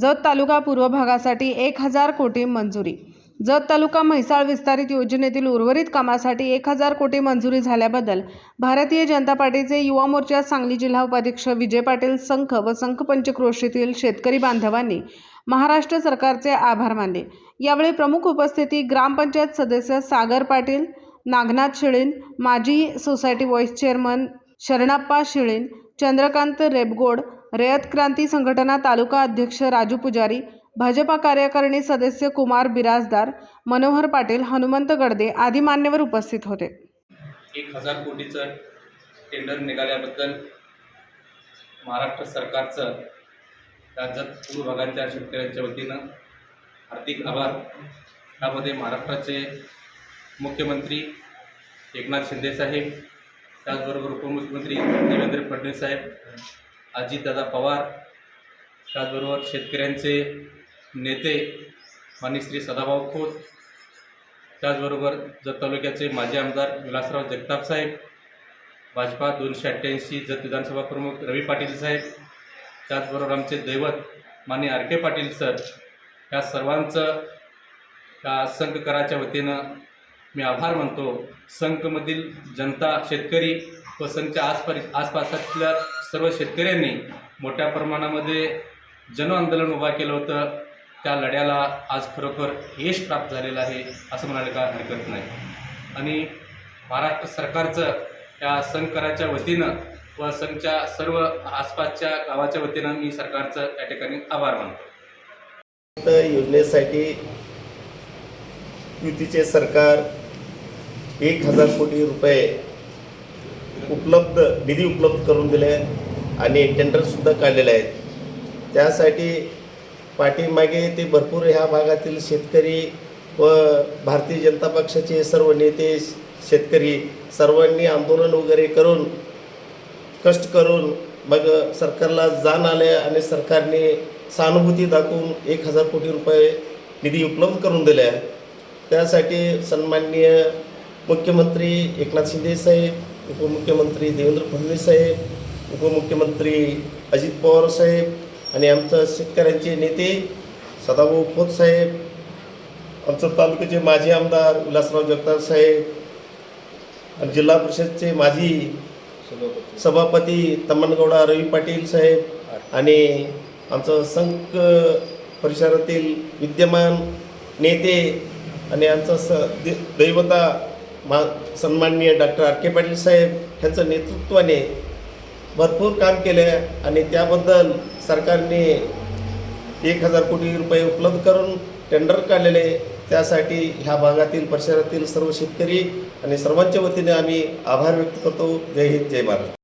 जत तालुका पूर्व भागासाठी एक हजार कोटी मंजुरी. जत तालुका म्हैसाळ विस्तारित योजनेतील उर्वरित कामासाठी एक हजार कोटी मंजुरी झाल्याबद्दल भारतीय जनता पार्टीचे युवा मोर्चा सांगली जिल्हा उपाध्यक्ष विजय पाटील संख व संख पंचक्रोशीतील शेतकरी बांधवांनी महाराष्ट्र सरकारचे आभार मानले. यावेळी प्रमुख उपस्थिती ग्रामपंचायत सदस्य सागर पाटील नागनाथ शिळीन माजी society vice chairman Sharanappa Shilin Chandrakant Rebgod Rayat Kranti Sanghatana तालुका अध्यक्ष राजू पुजारी भाजपा कार्यकारिणी सदस्य कुमार बिराजदार मनोहर पाटील हनुमंत गडदे आदी मान्यवर उपस्थित होते. एक हजार कोटीचं टेंडर निघाल्याबद्दल महाराष्ट्र सरकारचं राज्यात पूर्व भागाच्या शेतकऱ्यांच्या वतीनं हार्दिक आभार. यामध्ये महाराष्ट्राचे मुख्यमंत्री एकनाथ शिंदेसाहेब त्याचबरोबर उपमुख्यमंत्री देवेंद्र फडणवीस साहेब अजितदादा पवार त्याचबरोबर शेतकऱ्यांचे नेते माननीय श्री सदाभाऊ खोत त्याचबरोबर जत तालुक्याचे माजी आमदार विलासराव जगताप साहेब भाजपा दोनशे अठ्ठ्याऐंशी जत विधानसभा प्रमुख रवी पाटील साहेब त्याचबरोबर आमचे दैवत मान्य आर के पाटील सर या सर्वांचं या संघ कराच्या वतीनं मी आभार मानतो. संघमधील जनता शेतकरी व संघच्या आसपास आसपासातल्या सर्व शेतकऱ्यांनी मोठ्या प्रमाणामध्ये जन आंदोलन उभा केलं होतं. त्या लढ्याला आज खरोखर यश प्राप्त झालेलं आहे असं म्हणायला काय हरकत नाही. आणि महाराष्ट्र सरकारचं या संघ कराच्या वतीनं व संघच्या सर्व आसपासच्या गावाच्या वतीनं मी सरकारचं त्या ठिकाणी आभार मानतो. योजनेसाठी युतीचे सरकार एक हजार कोटी रुपये उपलब्ध निधी उपलब्ध करून दिले. आणि टेंडरसुद्धा काढलेले आहेत. त्यासाठी पाठीमागे ते भरपूर ह्या भागातील शेतकरी व भारतीय जनता पक्षाचे सर्व नेते शेतकरी सर्वांनी आंदोलन वगैरे करून कष्ट करून मग सरकारला जाण आले आणि सरकारने सहानुभूती दाखवून एक हजार कोटी रुपये निधी उपलब्ध करून दिले आहे त्यासाठी सन्माननीय मुख्यमंत्री एकनाथ शिंदे साहेब उपमुख्यमंत्री देवेंद्र फडणवीस साहेब उपमुख्यमंत्री अजित पवार साहेब आणि आमचं शेतकऱ्यांचे नेते सदाभाऊ खोत साहेब आमचं तालुक्याचे माजी आमदार विलासराव जगताप साहेब आणि जिल्हा परिषदचे माजी सभापती तम्मनगौडा रवी पाटील साहेब आणि आमचं संघ परिसरातील विद्यमान नेते आणि आमचं स दैवता मा सन्माननीय doctor R K Patil saheb ह्यांचं नेतृत्वाने भरपूर काम केले आणि त्याबद्दल सरकारने एक हजार कोटी रुपये उपलब्ध करून टेंडर काढलेले त्यासाठी ह्या भागातील परिसरातील सर्व शेतकरी आणि सर्वांच्या वतीने आम्ही आभार व्यक्त करतो. जय हिंद जय भारत.